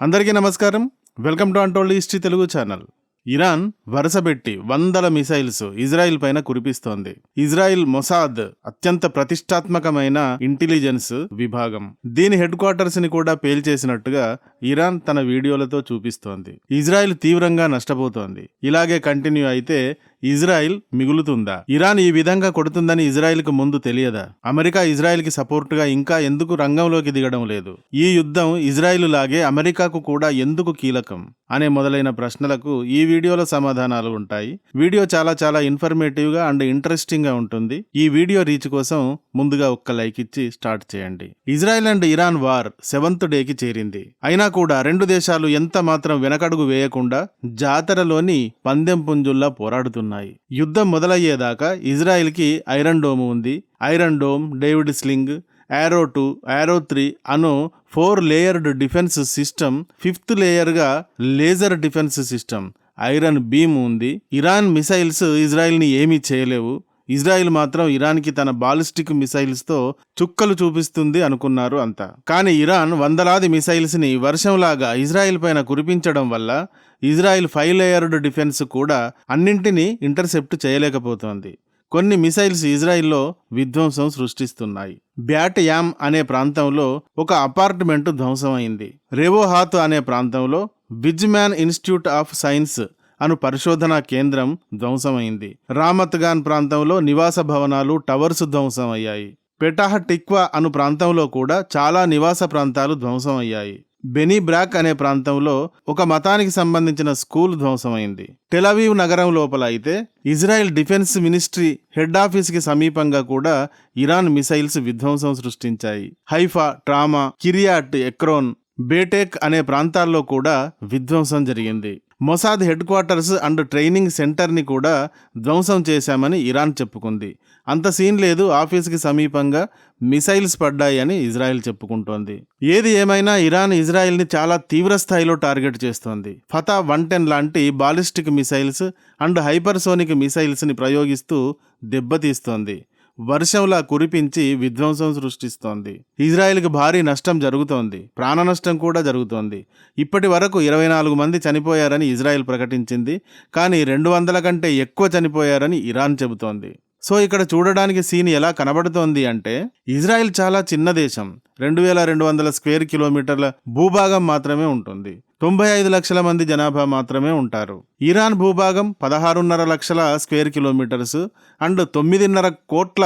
అందరికీ నమస్కారం. Welcome to untold history Telugu channel. Iran వరుసబెట్టి వందల మిసైల్స్ ఇజ్రాయిల్ పైన కురిపిస్తోంది. ఇజ్రాయిల్ మొసాద్ అత్యంత ప్రతిష్టాత్మకమైన ఇంటెలిజెన్స్ విభాగం. దీని హెడ్ క్వార్టర్స్ని కూడా పేల్చేసినట్టుగా ఇరాన్ తన వీడియోలతో చూపిస్తోంది. ఇజ్రాయిల్ తీవ్రంగా నష్టపోతోంది. ఇలాగే కంటిన్యూ అయితే ఇజ్రాయిల్ మిగులుతుందా? ఇరాన్ ఈ విధంగా కొడుతుందని ఇజ్రాయిల్కు ముందు తెలియదా? అమెరికా ఇజ్రాయిల్కి సపోర్టుగా ఇంకా ఎందుకు రంగంలోకి దిగడం లేదు? ఈ యుద్ధం ఇజ్రాయిల్ లాగే అమెరికాకు కూడా ఎందుకు కీలకం? అనే మొదలైన ప్రశ్నలకు ఈ వీడియోలో సమాధానాలు ఉంటాయి. వీడియో చాలా చాలా ఇన్ఫర్మేటివ్గా అండ్ ఇంట్రెస్టింగ్గా ఉంటుంది. ఈ వీడియో రీచ్ కోసం ముందుగా ఒక్క లైక్ ఇచ్చి స్టార్ట్ చేయండి. Israel and Iran war seventh డేకి చేరింది. అయినా కూడా రెండు దేశాలు ఎంత మాత్రం వెనకడుగు వేయకుండా జాతరలోని పందెం పుంజుల్లా పోరాడుతున్నాయి. యుద్ధం మొదలయ్యేదాకా ఇజ్రాయిల్కి ఐరన్ డోమ్ ఉంది. Iron dome David sling arrow two arrow three అను four layered defence system fifth లేయర్గా laser defence system. Iron beam ఉంది. ఇరాన్ మిసైల్స్ ఇజ్రాయెల్ని ఏమీ చేయలేవు. ఇజ్రాయిల్ మాత్రం ఇరాన్కి తన బాలిస్టిక్ మిసైల్స్తో చుక్కలు చూపిస్తుంది అనుకున్నారు అంతా. కానీ ఇరాన్ వందలాది మిసైల్స్ని వర్షంలాగా ఇజ్రాయిల్ పైన కురిపించడం వల్ల ఇజ్రాయిల్ ఫైవ్ లేయర్డ్ డిఫెన్స్ కూడా అన్నింటినీ ఇంటర్సెప్ట్ చేయలేకపోతోంది. కొన్ని మిసైల్స్ ఇజ్రాయిల్లో విధ్వంసం సృష్టిస్తున్నాయి. బ్యాట్ యామ్ అనే ప్రాంతంలో ఒక అపార్ట్మెంట్ ధ్వంసమైంది. రెవోహాత్ అనే ప్రాంతంలో బిజ్మ్యాన్ ఇన్స్టిట్యూట్ ఆఫ్ సైన్స్ అను పరిశోధనా కేంద్రం ధ్వంసమైంది. రామత్గాన్ ప్రాంతంలో నివాస భవనాలు టవర్స్ ధ్వంసమయ్యాయి. పెటాహ్ టిక్వా అను ప్రాంతంలో కూడా చాలా నివాస ప్రాంతాలు ధ్వంసమయ్యాయి. బెనీ బ్రాక్ అనే ప్రాంతంలో ఒక మతానికి సంబంధించిన స్కూల్ ధ్వంసమైంది. టెలవీవ్ నగరం లోపల అయితే ఇజ్రాయెల్ డిఫెన్స్ మినిస్ట్రీ హెడ్ ఆఫీస్కి సమీపంగా కూడా ఇరాన్ మిసైల్స్ విధ్వంసం సృష్టించాయి. హైఫా ట్రామా కిరియాట్ ఎక్రోన్ బేటెక్ అనే ప్రాంతాల్లో కూడా విధ్వంసం జరిగింది. Mossad headquarters and training సెంటర్ని కూడా ధ్వంసం చేశామని ఇరాన్ చెప్పుకుంది. అంత సీన్ లేదు ఆఫీస్కి సమీపంగా మిసైల్స్ పడ్డాయని ఇజ్రాయెల్ చెప్పుకుంటోంది. ఏది ఏమైనా ఇరాన్ ఇజ్రాయెల్ని చాలా తీవ్ర స్థాయిలో టార్గెట్ చేస్తోంది. ఫతా వన్ టెన్ లాంటి బాలిస్టిక్ మిసైల్స్ అండ్ హైపర్సోనిక్ మిసైల్స్ని ప్రయోగిస్తూ దెబ్బతీస్తోంది. వర్షంలా కురిపించి విధ్వంసం సృష్టిస్తోంది. ఇజ్రాయెల్కి భారీ నష్టం జరుగుతోంది. ప్రాణ నష్టం కూడా జరుగుతోంది. ఇప్పటి వరకు ఇరవై నాలుగు మంది చనిపోయారని ఇజ్రాయెల్ ప్రకటించింది. కానీ రెండు వందల కంటే ఎక్కువ చనిపోయారని ఇరాన్ చెబుతోంది. సో ఇక్కడ చూడడానికి సీన్ ఎలా కనబడుతోంది అంటే ఇజ్రాయెల్ చాలా చిన్న దేశం. రెండు వేల రెండు వందల స్క్వేర్ కిలోమీటర్ల భూభాగం మాత్రమే ఉంటుంది. తొంభై ఐదు లక్షల మంది జనాభా మాత్రమే ఉంటారు. ఇరాన్ భూభాగం పదహారున్నర లక్షల స్క్వేర్ కిలోమీటర్స్ అండ్ తొమ్మిదిన్నర కోట్ల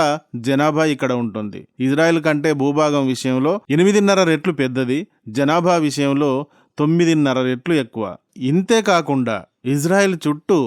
జనాభా ఇక్కడ ఉంటుంది. ఇజ్రాయెల్ కంటే భూభాగం విషయంలో ఎనిమిదిన్నర రెట్లు పెద్దది జనాభా విషయంలో తొమ్మిదిన్నర రెట్లు ఎక్కువ. ఇంతే కాకుండా ఇజ్రాయెల్ చుట్టూ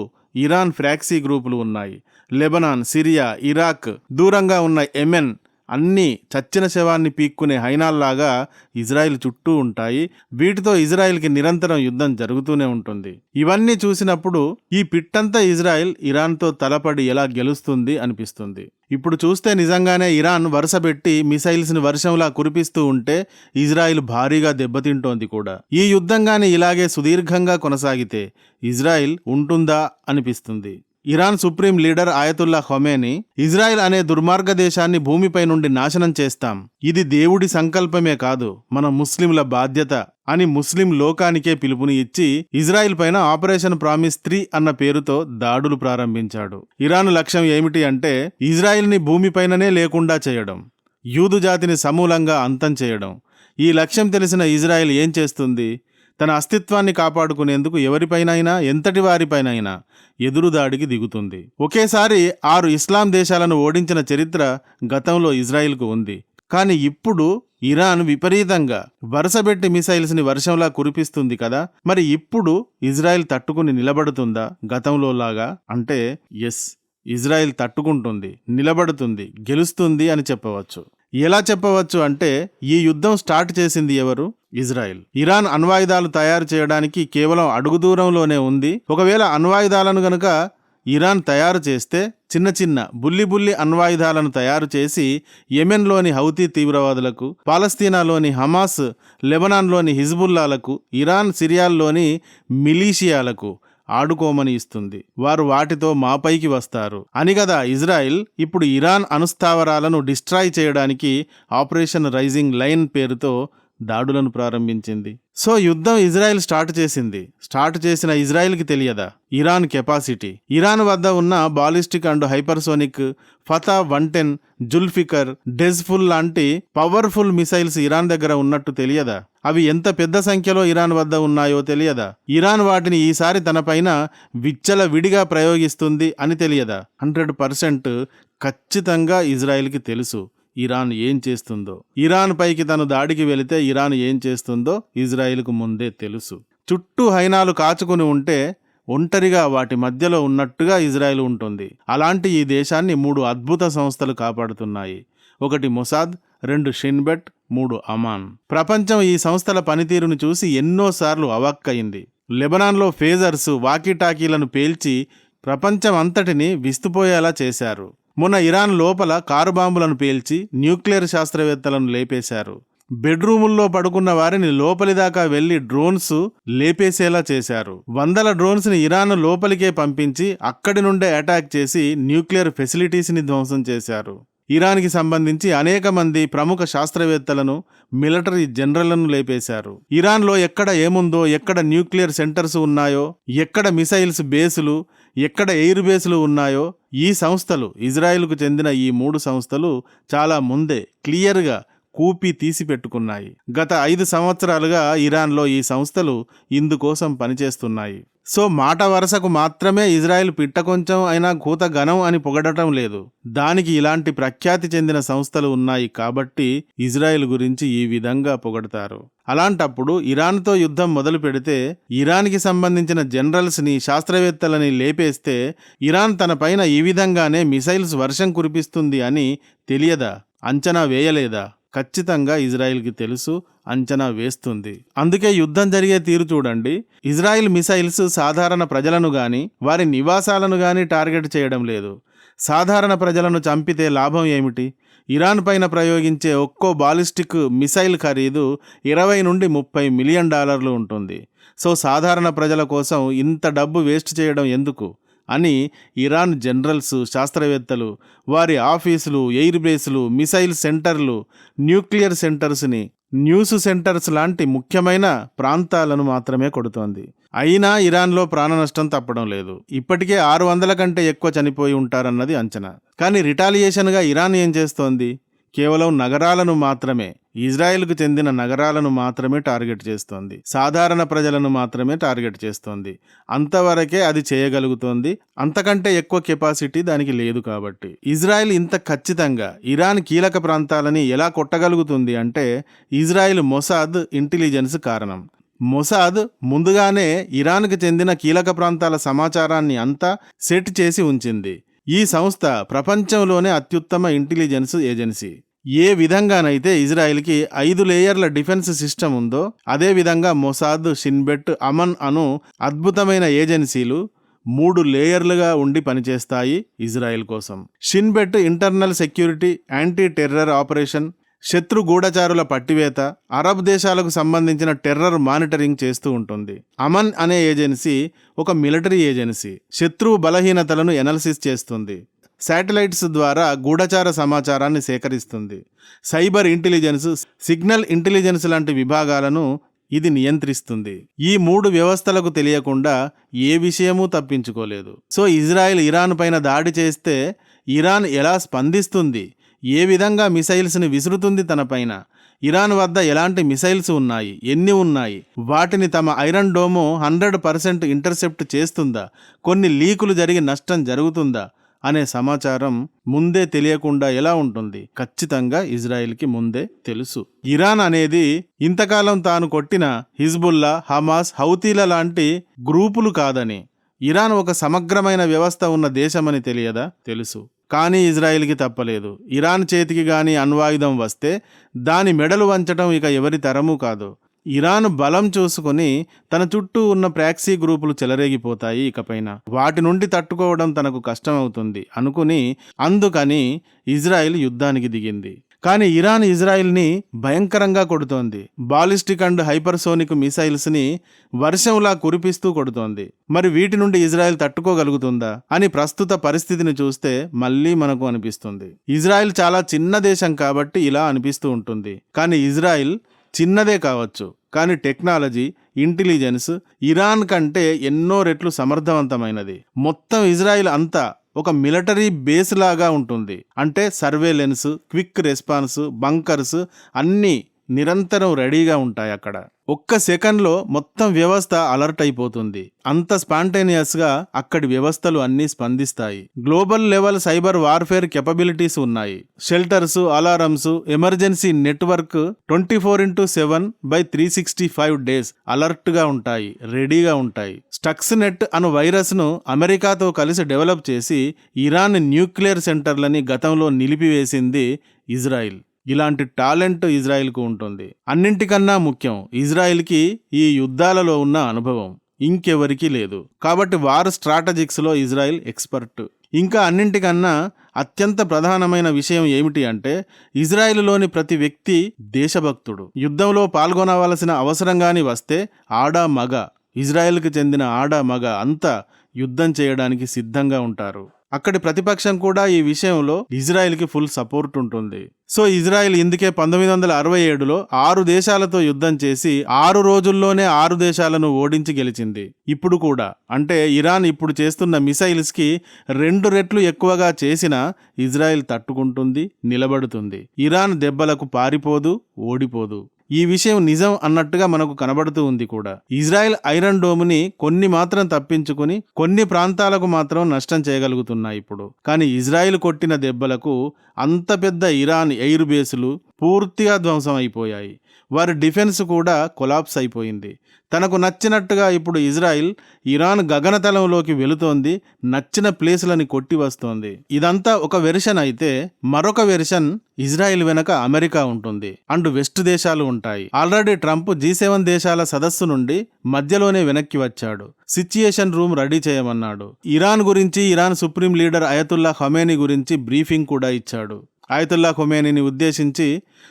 ఇరాన్ ఫ్రాక్సీ గ్రూపులు ఉన్నాయి. లెబనాన్ సిరియా ఇరాక్ దూరంగా ఉన్న ఎమెన్ అన్నీ చచ్చిన శవాన్ని పీక్కునే హైనాల్లాగా ఇజ్రాయిల్ చుట్టూ ఉంటాయి. వీటితో ఇజ్రాయిల్కి నిరంతరం యుద్ధం జరుగుతూనే ఉంటుంది. ఇవన్నీ చూసినప్పుడు ఈ పిట్టంతా ఇజ్రాయిల్ ఇరాన్తో తలపడి ఎలా గెలుస్తుంది అనిపిస్తుంది. ఇప్పుడు చూస్తే నిజంగానే ఇరాన్ వరుసపెట్టి మిసైల్స్ని వర్షంలా కురిపిస్తూ ఉంటే ఇజ్రాయిల్ భారీగా దెబ్బతింటోంది కూడా. ఈ యుద్ధంగానే ఇలాగే సుదీర్ఘంగా కొనసాగితే ఇజ్రాయిల్ ఉంటుందా అనిపిస్తుంది. Iran supreme leader Ayatollah Khamenei Israel అనే దుర్మార్గ దేశాన్ని భూమిపై నుండి నాశనం చేస్తాం. ఇది దేవుడి సంకల్పమే కాదు మన ముస్లింల బాధ్యత అని ముస్లిం లోకానికే పిలుపుని ఇచ్చి ఇజ్రాయిల్ పైన ఆపరేషన్ ప్రామిస్ త్రీ అన్న పేరుతో దాడులు ప్రారంభించాడు. ఇరాన్ లక్ష్యం ఏమిటి అంటే ఇజ్రాయిల్ని భూమిపైననే లేకుండా చేయడం యూదు జాతిని సమూలంగా అంతం చేయడం. ఈ లక్ష్యం తెలిసిన ఇజ్రాయెల్ ఏం చేస్తుంది? తన అస్తిత్వాన్ని కాపాడుకునేందుకు ఎవరిపైనైనా ఎంతటి వారిపైనైనా ఎదురుదాడికి దిగుతుంది. ఒకేసారి ఆరు ఇస్లాం దేశాలను ఓడించిన చరిత్ర గతంలో ఇజ్రాయిల్కు ఉంది. కానీ ఇప్పుడు ఇరాన్ విపరీతంగా వరుసబెట్టి మిసైల్స్ని వర్షంలా కురిపిస్తుంది కదా మరి ఇప్పుడు ఇజ్రాయెల్ తట్టుకుని నిలబడుతుందా గతంలో లాగా అంటే ఎస్ ఇజ్రాయెల్ తట్టుకుంటుంది నిలబడుతుంది గెలుస్తుంది అని చెప్పవచ్చు. ఎలా చెప్పవచ్చు అంటే ఈ యుద్ధం స్టార్ట్ చేసింది ఎవరు? ఇజ్రాయెల్. ఇరాన్ అణ్వాయుధాలు తయారు చేయడానికి కేవలం అడుగు దూరంలోనే ఉంది. ఒకవేళ అణ్వాయుధాలను గనక ఇరాన్ తయారు చేస్తే చిన్న చిన్న బుల్లి బుల్లి అణ్వాయుధాలను తయారు చేసి యెమెన్లోని హౌతీ తీవ్రవాదులకు పాలస్తీనాలోని హమాస్ లెబనాన్లోని హిజ్బుల్లాలకు ఇరాన్ సిరియాల్లోని మిలీషియాలకు ఆడుకోమని ఇస్తుంది. వారు వాటితో మాపైకి వస్తారు. అని కదా ఇజ్రాయిల్ ఇప్పుడు ఇరాన్ అనుస్థావరాలను డిస్ట్రాయ్ చేయడానికి ఆపరేషన్ రైజింగ్ లైన్ పేరుతో దాడులను ప్రారంభించింది. సో యుద్ధం ఇజ్రాయెల్ స్టార్ట్ చేసింది. స్టార్ట్ చేసిన ఇజ్రాయెల్కి తెలియదా? Iran capacity. ఇరాన్ వద్ద ఉన్న ballistic and hypersonic Fattah one ten Zulfiqar Dezful లాంటి పవర్ఫుల్ మిసైల్స్ ఇరాన్ దగ్గర ఉన్నట్టు తెలియదా? అవి ఎంత పెద్ద సంఖ్యలో ఇరాన్ వద్ద ఉన్నాయో తెలియదా? ఇరాన్ వాటిని ఈసారి తనపైన విచ్చల విడిగా ప్రయోగిస్తుంది అని తెలియదా? హండ్రెడ్ పర్సెంట్ ఖచ్చితంగా ఇజ్రాయెల్కి తెలుసు. ఇరాన్ ఏం చేస్తుందో. ఇరాన్ పైకి తను దాడికి వెళితే ఇరాన్ ఏం చేస్తుందో ఇజ్రాయిల్కు ముందే తెలుసు. చుట్టూ హైనాలు కాచుకుని ఉంటే ఒంటరిగా వాటి మధ్యలో ఉన్నట్టుగా ఇజ్రాయెల్ ఉంటుంది. అలాంటి ఈ దేశాన్ని మూడు అద్భుత సంస్థలు కాపాడుతున్నాయి. ఒకటి మొసాద్ రెండు షిన్బెట్ మూడు అమాన్. ప్రపంచం ఈ సంస్థల పనితీరును చూసి ఎన్నోసార్లు అవాక్కయింది. లెబనాన్లో ఫేజర్స్ వాకీటాకీలను పేల్చి ప్రపంచం అంతటిని విస్తుపోయేలా చేశారు. మొన్న ఇరాన్ లోపల కారు బాంబులను పేల్చి న్యూక్లియర్ శాస్త్రవేత్తలను లేపేశారు. బెడ్రూముల్లో పడుకున్న వారిని లోపలి దాకా వెళ్ళి డ్రోన్స్ లేపేసేలా చేశారు. వందల డ్రోన్స్ని ఇరాన్ లోపలికే పంపించి అక్కడి నుండే అటాక్ చేసి న్యూక్లియర్ ఫెసిలిటీస్ని ధ్వంసం చేశారు. ఇరాన్కి సంబంధించి అనేక మంది ప్రముఖ శాస్త్రవేత్తలను మిలిటరీ జనరళ్ళను లేపేశారు. ఇరాన్లో ఎక్కడ ఏముందో ఎక్కడ న్యూక్లియర్ సెంటర్స్ ఉన్నాయో ఎక్కడ మిసైల్స్ బేసులు ఎక్కడ ఎయిర్ బేసులు ఉన్నాయో ఈ సంస్థలు ఇజ్రాయెల్కు చెందిన ఈ మూడు సంస్థలు చాలా ముందే క్లియర్గా కూపి తీసి పెట్టుకున్నాయి గత ఐదు సంవత్సరాలుగా ఇరాన్లో ఈ సంస్థలు ఇందుకోసం పనిచేస్తున్నాయి. సో మాట వరసకు మాత్రమే ఇజ్రాయెల్ పిట్ట కొంచెం అయినా కూత ఘనం అని పొగడటం లేదు. దానికి ఇలాంటి ప్రఖ్యాతి చెందిన సంస్థలు ఉన్నాయి కాబట్టి ఇజ్రాయెల్ గురించి ఈ విధంగా పొగడతారు. అలాంటప్పుడు ఇరాన్తో యుద్ధం మొదలు పెడితే ఇరాన్కి సంబంధించిన జనరల్స్ని శాస్త్రవేత్తలని లేపేస్తే ఇరాన్ తన పైన ఈ విధంగానే మిసైల్స్ వర్షం కురిపిస్తుంది అని తెలియదా? అంచనా వేయలేదా? ఖచ్చితంగా ఇజ్రాయిల్కి తెలుసు అంచనా వేస్తుంది. అందుకే యుద్ధం జరిగే తీరు చూడండి. ఇజ్రాయిల్ మిసైల్స్ సాధారణ ప్రజలను గాని వారి నివాసాలను గాని టార్గెట్ చేయడం లేదు. సాధారణ ప్రజలను చంపితే లాభం ఏమిటి? ఇరాన్ పైన ప్రయోగించే ఒక్కో బాలిస్టిక్ మిసైల్ ఖరీదు ఇరవై నుండి ముప్పై మిలియన్ డాలర్లు ఉంటుంది. సో సాధారణ ప్రజల కోసం ఇంత డబ్బు వేస్ట్ చేయడం ఎందుకు? అని ఇరాన్ జనరల్స్ శాస్త్రవేత్తలు వారి ఆఫీసులు ఎయిర్ బేస్లు మిసైల్ సెంటర్లు న్యూక్లియర్ సెంటర్స్ని న్యూస్ సెంటర్స్ లాంటి ముఖ్యమైన ప్రాంతాలను మాత్రమే కొడుతోంది. అయినా ఇరాన్లో ప్రాణ నష్టం తప్పడం లేదు. ఇప్పటికే ఆరు వందల కంటే ఎక్కువ చనిపోయి ఉంటారన్నది అంచనా. కానీ రిటాలియేషన్గా ఇరాన్ ఏం చేస్తోంది? కేవలం నగరాలను మాత్రమే. ఇజ్రాయెల్కు చెందిన నగరాలను మాత్రమే టార్గెట్ చేస్తోంది. సాధారణ ప్రజలను మాత్రమే టార్గెట్ చేస్తోంది. అంతవరకే అది చేయగలుగుతోంది. అంతకంటే ఎక్కువ కెపాసిటీ దానికి లేదు కాబట్టి. ఇజ్రాయెల్ ఇంత ఖచ్చితంగా ఇరాన్ కీలక ప్రాంతాలని ఎలా కొట్టగలుగుతుంది అంటే ఇజ్రాయెల్ మొసాద్ ఇంటెలిజెన్స్ కారణం. మొసాద్ ముందుగానే ఇరాన్కు చెందిన కీలక ప్రాంతాల సమాచారాన్ని అంతా సెట్ చేసి ఉంచింది. ఈ సంస్థ ప్రపంచంలోనే అత్యుత్తమ ఇంటెలిజెన్స్ ఏజెన్సీ. ఏ విధంగానైతే ఇజ్రాయెల్కి ఐదు లేయర్ల డిఫెన్స్ సిస్టమ్ ఉందో అదే విధంగా మొసాద్ షిన్బెట్ అమన్ అను అద్భుతమైన ఏజెన్సీలు మూడు లేయర్లుగా ఉండి పనిచేస్తాయి ఇజ్రాయెల్ కోసం. Shin Bet internal security anti terror operation శత్రు గూఢచారుల పట్టివేత అరబ్ దేశాలకు సంబంధించిన టెర్రర్ మానిటరింగ్ చేస్తూ ఉంటుంది. అమన్ అనే ఏజెన్సీ ఒక మిలిటరీ ఏజెన్సీ. శత్రువు బలహీనతలను ఎనాలిసిస్ చేస్తుంది. శాటిలైట్స్ ద్వారా గూఢచార సమాచారాన్ని సేకరిస్తుంది. సైబర్ ఇంటెలిజెన్స్ సిగ్నల్ ఇంటెలిజెన్స్ లాంటి విభాగాలను ఇది నియంత్రిస్తుంది. ఈ మూడు వ్యవస్థలకు తెలియకుండా ఏ విషయమూ తప్పించుకోలేదు. సో ఇజ్రాయెల్ ఇరాన్ పైన దాడి చేస్తే ఇరాన్ ఎలా స్పందిస్తుంది? ఏ విధంగా మిసైల్స్ని విసురుతుంది తన పైన? ఇరాన్ వద్ద ఎలాంటి మిసైల్స్ ఉన్నాయి? ఎన్ని ఉన్నాయి? వాటిని తమ ఐరన్ డోమో హండ్రెడ్ పర్సెంట్ ఇంటర్సెప్ట్ చేస్తుందా? కొన్ని లీకులు జరిగి నష్టం జరుగుతుందా? అనే సమాచారం ముందే తెలియకుండా ఎలా ఉంటుంది? ఖచ్చితంగా ఇజ్రాయెల్కి ముందే తెలుసు. ఇరాన్ అనేది ఇంతకాలం తాను కొట్టిన హిజ్బుల్లా హమాస్ హౌతీల లాంటి గ్రూపులు కాదని ఇరాన్ ఒక సమగ్రమైన వ్యవస్థ ఉన్న దేశమని తెలియదా? తెలుసు. కానీ ఇజ్రాయిల్కి తప్పలేదు. ఇరాన్ చేతికి గాని అణ్వాయుధం వస్తే దాని మెడలు వంచటం ఇక ఎవరి తరమూ కాదు. ఇరాన్ బలం చూసుకుని తన చుట్టూ ఉన్న ప్రాక్సీ గ్రూపులు చెలరేగిపోతాయి ఇకపైన. వాటి నుండి తట్టుకోవడం తనకు కష్టమవుతుంది అనుకుని అందుకని ఇజ్రాయిల్ యుద్ధానికి దిగింది. కానీ ఇరాన్ ఇజ్రాయిల్ని భయంకరంగా కొడుతోంది. బాలిస్టిక్ అండ్ హైపర్సోనిక్ మిసైల్స్ని వర్షంలా కురిపిస్తూ కొడుతోంది. మరి వీటి నుండి ఇజ్రాయెల్ తట్టుకోగలుగుతుందా అని ప్రస్తుత పరిస్థితిని చూస్తే మళ్ళీ మనకు అనిపిస్తుంది. ఇజ్రాయెల్ చాలా చిన్న దేశం కాబట్టి ఇలా అనిపిస్తూ ఉంటుంది. కానీ ఇజ్రాయెల్ చిన్నదే కావచ్చు కానీ టెక్నాలజీ ఇంటెలిజెన్స్ ఇరాన్ కంటే ఎన్నో రెట్లు సమర్థవంతమైనది. మొత్తం ఇజ్రాయిల్ అంతా ఒక మిలిటరీ బేస్ లాగా ఉంటుంది. అంటే సర్వేలెన్స్ క్విక్ రెస్పాన్స్ బంకర్స్ అన్నీ నిరంతరం రెడీగా ఉంటాయి అక్కడ. ఒక్క సెకండ్లో మొత్తం వ్యవస్థ అలర్ట్ అయిపోతుంది. అంత స్పాంటేనియస్గా అక్కడి వ్యవస్థలు అన్నీ స్పందిస్తాయి. Global level cyber warfare capabilities ఉన్నాయి. Shelters alarms emergency network twenty four into seven by three sixty five days అలర్ట్గా ఉంటాయి రెడీగా ఉంటాయి. స్టక్స్ నెట్ అను వైరస్ను అమెరికాతో కలిసి డెవలప్ చేసి ఇరాన్ న్యూక్లియర్ సెంటర్లని గతంలో నిలిపివేసింది ఇజ్రాయిల్. ఇలాంటి టాలెంట్ ఇజ్రాయెల్కు ఉంటుంది. అన్నింటికన్నా ముఖ్యం ఇజ్రాయెల్కి ఈ యుద్ధాలలో ఉన్న అనుభవం. ఇంకెవరికీ లేదు. కాబట్టి వార్ స్ట్రాటజిక్స్లో ఇజ్రాయెల్ ఎక్స్పర్ట్. ఇంకా అన్నింటికన్నా అత్యంత ప్రధానమైన విషయం ఏమిటి అంటే ఇజ్రాయిల్లోని ప్రతి వ్యక్తి దేశభక్తుడు. యుద్ధంలో పాల్గొనవలసిన అవసరంగాని వస్తే ఆడ మగ ఇజ్రాయెల్కి చెందిన ఆడ మగ అంతా యుద్ధం చేయడానికి సిద్ధంగా ఉంటారు. అక్కడి ప్రతిపక్షం కూడా ఈ విషయంలో ఇజ్రాయెల్కి ఫుల్ సపోర్ట్ ఉంటుంది. సో ఇజ్రాయెల్ ఇందుకే పంతొమ్మిది వందల అరవై ఏడులో ఆరు దేశాలతో యుద్ధం చేసి ఆరు రోజుల్లోనే ఆరు దేశాలను ఓడించి గెలిచింది. ఇప్పుడు కూడా అంటే ఇరాన్ ఇప్పుడు చేస్తున్న మిసైల్స్కి రెండు రెట్లు ఎక్కువగా చేసిన ఇజ్రాయెల్ తట్టుకుంటుంది నిలబడుతుంది. ఇరాన్ దెబ్బలకు పారిపోదు ఓడిపోదు. ఈ విషయం నిజం అన్నట్టుగా మనకు కనబడుతూ ఉంది కూడా. ఇజ్రాయెల్ ఐరన్ డోమ్ని కొన్ని మాత్రం తప్పించుకుని కొన్ని ప్రాంతాలకు మాత్రం నష్టం చేయగలుగుతున్నాయి ఇప్పుడు. కానీ ఇజ్రాయెల్ కొట్టిన దెబ్బలకు అంత పెద్ద ఇరాన్ ఎయిర్ బేసులు పూర్తిగా ధ్వంసం అయిపోయాయి. వారి డిఫెన్స్ కూడా కొలాప్స్ అయిపోయింది. తనకు నచ్చినట్టుగా ఇప్పుడు ఇజ్రాయిల్ ఇరాన్ గగనతలంలోకి వెళుతోంది నచ్చిన ప్లేసులని కొట్టి వస్తోంది ఇదంతా ఒక వెర్షన్ అయితే మరొక వెర్షన్ ఇజ్రాయిల్ వెనక అమెరికా ఉంటుంది. అండ్ వెస్ట్ దేశాలు ఉంటాయి. ఆల్రెడీ ట్రంప్ జీ సెవెన్ దేశాల సదస్సు నుండి మధ్యలోనే వెనక్కి వచ్చాడు. సిచ్యుయేషన్ రూమ్ రెడీ చేయమన్నాడు. ఇరాన్ గురించి Iran supreme leader Ayatollah Khamenei గురించి బ్రీఫింగ్ కూడా ఇచ్చాడు. ఆయతుల్లా ఖొమేనిని ఉద్దేశించి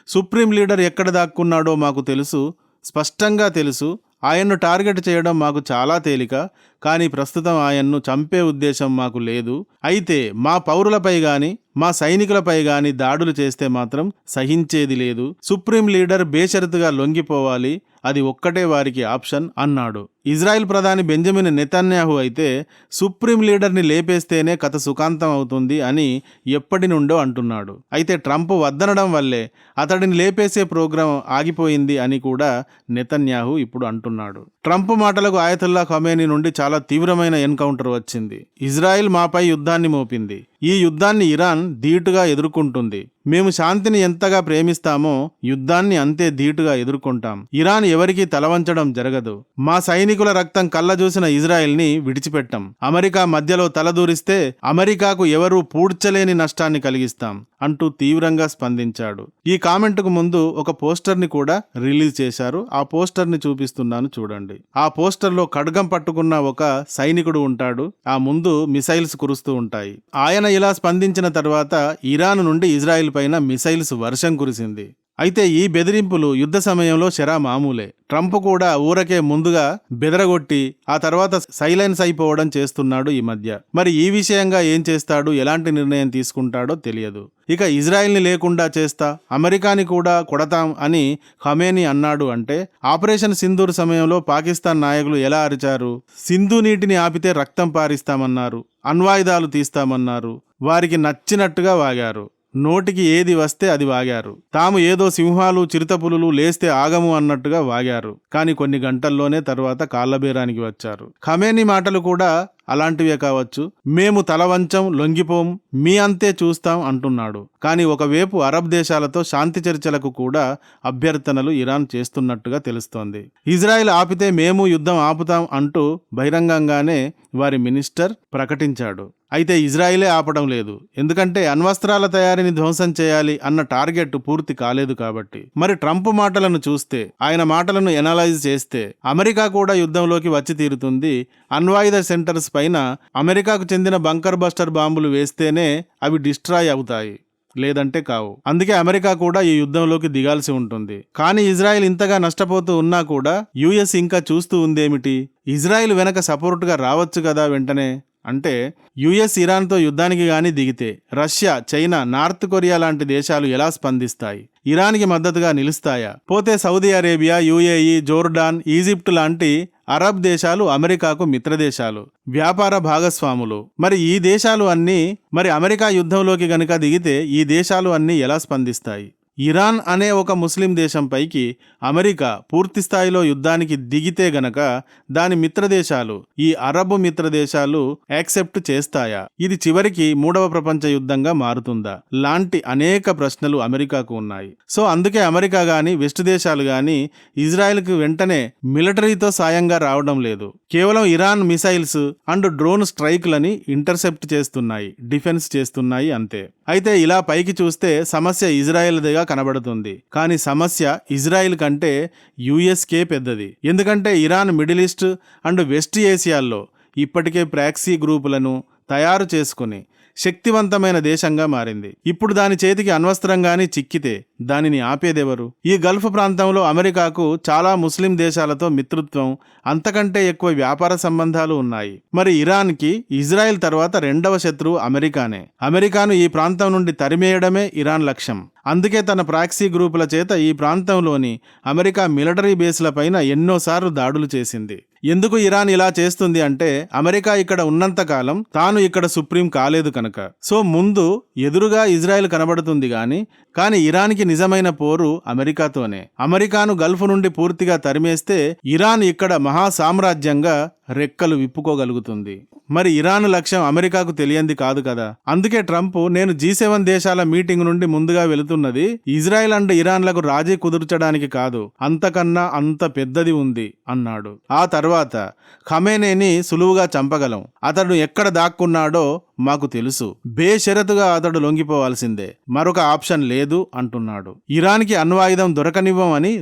సుప్రీం లీడర్ ఎక్కడ దాక్కున్నాడో మాకు తెలుసు స్పష్టంగా తెలుసు. ఆయన్ను టార్గెట్ చేయడం మాకు చాలా తేలిక. కానీ ప్రస్తుతం ఆయన్ను చంపే ఉద్దేశం మాకు లేదు. అయితే మా పౌరులపై గాని మా సైనికులపై గాని దాడులు చేస్తే మాత్రం సహించేది లేదు. సుప్రీం లీడర్ బేషరతుగా లొంగిపోవాలి. అది ఒక్కటే వారికి ఆప్షన్ అన్నాడు. ఇజ్రాయెల్ ప్రధాని బెంజమిన్ నెతన్యాహు అయితే సుప్రీం లీడర్ని లేపేస్తేనే కథ సుఖాంతం అవుతుంది అని ఎప్పటి నుండో అంటున్నాడు. అయితే ట్రంప్ వద్దనడం వల్లే అతడిని లేపేసే ప్రోగ్రాం ఆగిపోయింది అని కూడా నెతన్యాహు ఇప్పుడు అంటున్నాడు. ట్రంప్ మాటలకు ఆయతుల్లా ఖమేని నుండి చాలా తీవ్రమైన ఎన్కౌంటర్ వచ్చింది. ఇజ్రాయిల్ మాపై యుద్ధాన్ని మోపింది. ఈ యుద్ధాన్ని ఇరాన్ ధీటుగా ఎదుర్కొంటుంది. మేము శాంతిని ఎంతగా ప్రేమిస్తామో యుద్ధాన్ని అంతే ధీటుగా ఎదుర్కొంటాం. ఇరాన్ ఎవరికీ తలవంచడం జరగదు. మా సైనికుల రక్తం కళ్ళ చూసిన ఇజ్రాయెల్ని విడిచిపెట్టాం. అమెరికా మధ్యలో తలదూరిస్తే అమెరికాకు ఎవరూ పూడ్చలేని నష్టాన్ని కలిగిస్తాం అంటూ తీవ్రంగా స్పందించాడు. ఈ కామెంట్కు ముందు ఒక పోస్టర్ని కూడా రిలీజ్ చేశారు. ఆ పోస్టర్ని చూపిస్తున్నాను చూడండి. ఆ పోస్టర్లో ఖడ్గం పట్టుకున్న ఒక సైనికుడు ఉంటాడు. ఆ ముందు మిసైల్స్ కురుస్తూ ఉంటాయి. ఆయన ఇలా స్పందించిన తర్వాత ఇరాన్ నుండి ఇజ్రాయిల్ పైన మిసైల్స్ వర్షం కురిసింది. అయితే ఈ బెదిరింపులు యుద్ధ సమయంలో శరా మామూలే. ట్రంప్ కూడా ఊరకే ముందుగా బెదరగొట్టి ఆ తర్వాత సైలెన్స్ అయిపోవడం చేస్తున్నాడు ఈ మధ్య. మరి ఈ విషయంగా ఏం చేస్తాడు? ఎలాంటి నిర్ణయం తీసుకుంటాడో తెలియదు. ఇక ఇజ్రాయెల్ని లేకుండా చేస్తా అమెరికాని కూడా కొడతాం అని ఖమేని అన్నాడు అంటే ఆపరేషన్ సింధూర్ సమయంలో పాకిస్తాన్ నాయకులు ఎలా అరిచారు? సింధు నీటిని ఆపితే రక్తం పారిస్తామన్నారు అణ్వాయుధాలు తీస్తామన్నారు వారికి నచ్చినట్టుగా వాగారు. నోటికి ఏది వస్తే అది వాగారు. తాము ఏదో సింహాలు చిరుతపులులు లేస్తే ఆగము అన్నట్టుగా వాగారు. కానీ కొన్ని గంటల్లోనే తర్వాత కాళ్ళబేరానికి వచ్చారు. ఖమేని మాటలు కూడా అలాంటివే కావచ్చు. మేము తలవంచం లొంగిపోం మీ అంతే చూస్తాం అంటున్నాడు. కానీ ఒకవైపు అరబ్ దేశాలతో శాంతి చర్చలకు కూడా అభ్యర్థనలు ఇరాన్ చేస్తున్నట్టుగా తెలుస్తోంది. ఇజ్రాయెల్ ఆపితే మేము యుద్ధం ఆపుతాం అంటూ బహిరంగంగానే వారి మినిస్టర్ ప్రకటించాడు. అయితే ఇజ్రాయిలే ఆపడం లేదు. ఎందుకంటే అణ్వస్త్రాల తయారీని ధ్వంసం చేయాలి అన్న టార్గెట్ పూర్తి కాలేదు కాబట్టి. మరి ట్రంప్ మాటలను చూస్తే ఆయన మాటలను ఎనలైజ్ చేస్తే అమెరికా కూడా యుద్ధంలోకి వచ్చి తీరుతుంది. అణ్వాయుధ సెంటర్స్ పైన అమెరికాకు చెందిన బంకర్ బస్టర్ బాంబులు వేస్తేనే అవి డిస్ట్రాయ్ అవుతాయి. లేదంటే కావు. అందుకే అమెరికా కూడా ఈ యుద్ధంలోకి దిగాల్సి ఉంటుంది. కానీ ఇజ్రాయెల్ ఇంతగా నష్టపోతూ ఉన్నా కూడా యుఎస్ ఇంకా చూస్తూ ఉందేమిటి? ఇజ్రాయెల్ వెనక సపోర్టుగా రావచ్చు కదా వెంటనే? అంటే యుఎస్ ఇరాన్తో యుద్ధానికి గాని దిగితే రష్యా చైనా నార్త్ కొరియా లాంటి దేశాలు ఎలా స్పందిస్తాయి? ఇరాన్కి మద్దతుగా నిలుస్తాయా? పోతే Saudi Arabia UAE Jordan Egypt లాంటి అరబ్ దేశాలు అమెరికాకు మిత్రదేశాలు వ్యాపార భాగస్వాములు. మరి ఈ దేశాలు అన్నీ మరి అమెరికా యుద్ధంలోకి గనుక దిగితే ఈ దేశాలు అన్నీ ఎలా స్పందిస్తాయి? ఇరాన్ అనే ఒక ముస్లిం దేశంపైకి అమెరికా పూర్తి స్థాయిలో యుద్ధానికి దిగితే గనక దాని మిత్రదేశాలు ఈ అరబ్ మిత్రదేశాలు యాక్సెప్ట్ చేస్తాయా? ఇది చివరికి మూడవ ప్రపంచ యుద్ధంగా మారుతుందా? లాంటి అనేక ప్రశ్నలు అమెరికాకు ఉన్నాయి. సో అందుకే అమెరికా గాని వెస్ట్ దేశాలు గాని ఇజ్రాయెల్కి వెంటనే మిలిటరీతో సాయంగా రావడం లేదు. కేవలం ఇరాన్ మిసైల్స్ అండ్ డ్రోన్ స్ట్రైక్లని ఇంటర్సెప్ట్ చేస్తున్నాయి డిఫెన్స్ చేస్తున్నాయి అంతే. అయితే ఇలా పైకి చూస్తే సమస్య ఇజ్రాయెల్దిగా కనబడుతుంది. కానీ సమస్య ఇజ్రాయిల్ కంటే యుఎస్కే పెద్దది. ఎందుకంటే Iran middle east and west ఏసియాల్లో ఇప్పటికే ప్రాక్సీ గ్రూపులను తయారు చేసుకుని శక్తివంతమైన దేశంగా మారింది. ఇప్పుడు దాని చేతికి అన్వస్త్రంగాని చిక్కితే దానిని ఆపేదెవరు? ఈ గల్ఫ్ ప్రాంతంలో అమెరికాకు చాలా ముస్లిం దేశాలతో మిత్రత్వం అంతకంటే ఎక్కువ వ్యాపార సంబంధాలు ఉన్నాయి. మరి ఇరాన్కి ఇజ్రాయెల్ తర్వాత రెండవ శత్రువు అమెరికానే. అమెరికాను ఈ ప్రాంతం నుండి తరిమేయడమే ఇరాన్ లక్ష్యం. అందుకే తన ప్రాక్సీ గ్రూపుల చేత ఈ ప్రాంతంలోని అమెరికా మిలిటరీ బేస్లపైన ఎన్నోసార్లు దాడులు చేసింది. ఎందుకు ఇరాన్ ఇలా చేస్తుంది అంటే అమెరికా ఇక్కడ ఉన్నంతకాలం తాను ఇక్కడ సుప్రీం కాలేదు కనుక. సో ముందు ఎదురుగా ఇజ్రాయెల్ కనబడుతుంది గాని కానీ ఇరాన్కి నిజమైన పోరు అమెరికాతోనే. అమెరికాను గల్ఫ్ నుండి పూర్తిగా తరిమేస్తే ఇరాన్ ఇక్కడ మహా సామ్రాజ్యంగా రెక్కలు విప్పుకోగలుగుతుంది. మరి ఇరాన్ లక్ష్యం అమెరికాకు తెలియంది కాదు కదా. అందుకే ట్రంప్ నేను జీ సెవెన్ దేశాల మీటింగ్ నుండి ముందుగా వెళుతున్నది ఇజ్రాయెల్ అండ్ ఇరాన్లకు రాజీ కుదుర్చడానికి కాదు. అంతకన్నా అంత పెద్దది ఉంది అన్నాడు. ఆ తర్వాత తర్వాత ఖమేనేని సులువుగా చంపగలం. అతడు ఎక్కడ దాక్కున్నాడో మాకు తెలుసు. బేషరతుగా అతడు లొంగిపోవాల్సిందే. మరొక ఆప్షన్ లేదు అంటున్నాడు. ఇరాన్కి అణ్వాయుధం దొరకనివ్వం అని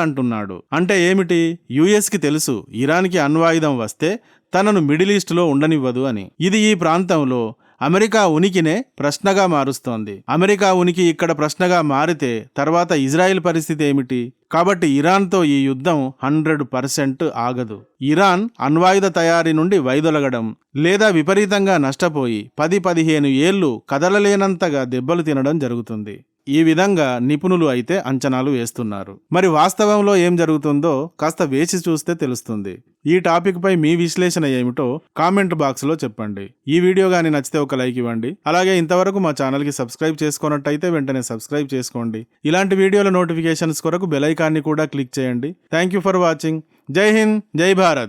అంటున్నాడు. అంటే ఏమిటి? యుఎస్కి తెలుసు. ఇరాన్కి అణ్వాయుధం వస్తే తనను మిడిల్ ఈస్ట్లో ఉండనివ్వదు అని. ఇది ఈ ప్రాంతంలో అమెరికా ఉనికినే ప్రశ్నగా మారుస్తోంది. అమెరికా ఉనికి ఇక్కడ ప్రశ్నగా మారితే తర్వాత ఇజ్రాయెల్ పరిస్థితి ఏమిటి? కాబట్టి ఇరాన్తో ఈ యుద్ధం హండ్రెడ్ పర్సెంట్ ఆగదు. ఇరాన్ అణ్వాయుధ తయారీ నుండి వైదొలగడం లేదా విపరీతంగా నష్టపోయి పది పదిహేను ఏళ్ళు కదలలేనంతగా దెబ్బలు తినడం జరుగుతుంది. ఈ విధంగా నిపుణులు అయితే అంచనాలు వేస్తున్నారు. మరి వాస్తవంలో ఏం జరుగుతుందో కాస్త వేచి చూస్తే తెలుస్తుంది. ఈ టాపిక్ పై మీ విశ్లేషణ ఏమిటో కామెంట్ బాక్స్లో చెప్పండి. ఈ వీడియో గానీ నచ్చితే ఒక లైక్ ఇవ్వండి. అలాగే ఇంతవరకు మా ఛానల్కి సబ్స్క్రైబ్ చేసుకున్నట్టయితే వెంటనే సబ్స్క్రైబ్ చేసుకోండి. ఇలాంటి వీడియోల నోటిఫికేషన్స్ కొరకు బెల్ ఐకాన్ని కూడా క్లిక్ చేయండి. Thank you for watching. Jai Hind Jai Bharat.